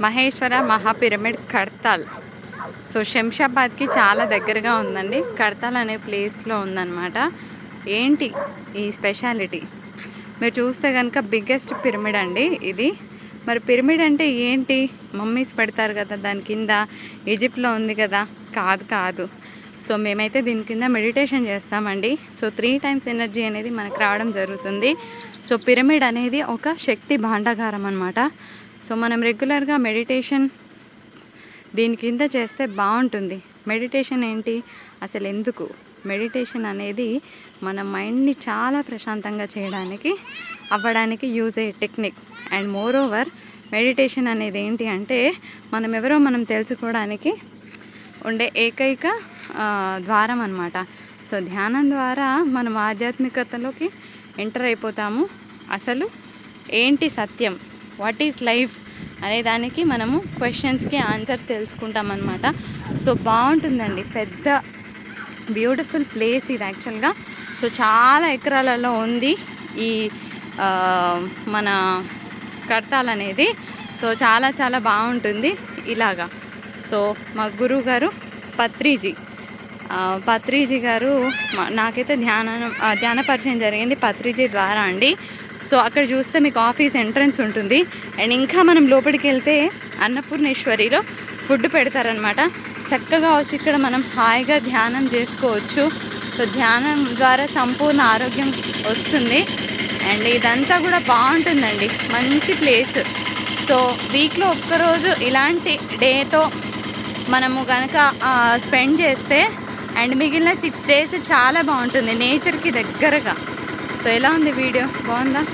Maheshwara మహాపిరమిడ్ Kadthal so శంషాబాద్కి చాలా దగ్గరగా ఉందండి. కడతాల్ అనే ప్లేస్లో ఉందన్నమాట. ఏంటి ఈ స్పెషాలిటీ? మీరు చూస్తే కనుక బిగ్గెస్ట్ పిరమిడ్ అండి ఇది. మరి పిరమిడ్ అంటే ఏంటి? మమ్మీస్ పెడతారు కదా దాని కింద. ఈజిప్ట్లో ఉంది కదా. కాదు కాదు. సో మేమైతే దీని కింద మెడిటేషన్ చేస్తామండి. సో త్రీ టైమ్స్ ఎనర్జీ అనేది మనకు రావడం జరుగుతుంది. సో పిరమిడ్ అనేది ఒక శక్తి భాండాగారం అనమాట సో మనం రెగ్యులర్గా మెడిటేషన్ దీని కింద చేస్తే బాగుంటుంది. మెడిటేషన్ ఏంటి? అసలు ఎందుకు? మెడిటేషన్ అనేది మన మైండ్ని చాలా ప్రశాంతంగా చేయడానికి అవ్వడానికి యూజ్ అయ్యే technique and moreover meditation అనేది ఏంటి అంటే మనం ఎవరో మనం తెలుసుకోవడానికి ఉండే ఏకైక ద్వారం అనమాట సో ధ్యానం ద్వారా మనం ఆధ్యాత్మికతలోకి ఎంటర్ అయిపోతాము. అసలు ఏంటి సత్యం? వాట్ ఈస్ లైఫ్ అనే దానికి మనము క్వశ్చన్స్కి ఆన్సర్ తెలుసుకుంటాం అనమాట సో బాగుంటుందండి. పెద్ద బ్యూటిఫుల్ ప్లేస్ ఇది యాక్చువల్గా సో చాలా ఎకరాలలో ఉంది ఈ మన కడతాల్ అనేది. సో చాలా చాలా బాగుంటుంది. ఇలాగా. సో మా గురువు గారు పత్రిజీ. పత్రిజీ గారు నాకైతే ధ్యాన ధ్యాన పరిచయం జరిగింది పత్రిజీ ద్వారా అండి. సో అక్కడ చూస్తే మీకు ఆఫీస్ ఎంట్రన్స్ ఉంటుంది. అండ్ ఇంకా మనం లోపలికి వెళ్తే అన్నపూర్ణేశ్వరిలో ఫుడ్ పెడతారనమాట చక్కగా వచ్చి ఇక్కడ మనం హాయిగా ధ్యానం చేసుకోవచ్చు. సో ధ్యానం ద్వారా సంపూర్ణ ఆరోగ్యం వస్తుంది. అండ్ ఇదంతా కూడా బాగుంటుందండి. మంచి ప్లేస్. సో వీక్లో ఒక్కరోజు ఇలాంటి డేతో మనము కనుక స్పెండ్ చేస్తే అండ్ మిగిలిన సిక్స్ డేస్ చాలా బాగుంటుంది నేచర్కి దగ్గరగా. సో ఎలా ఉంది వీడియో? బాగుందా?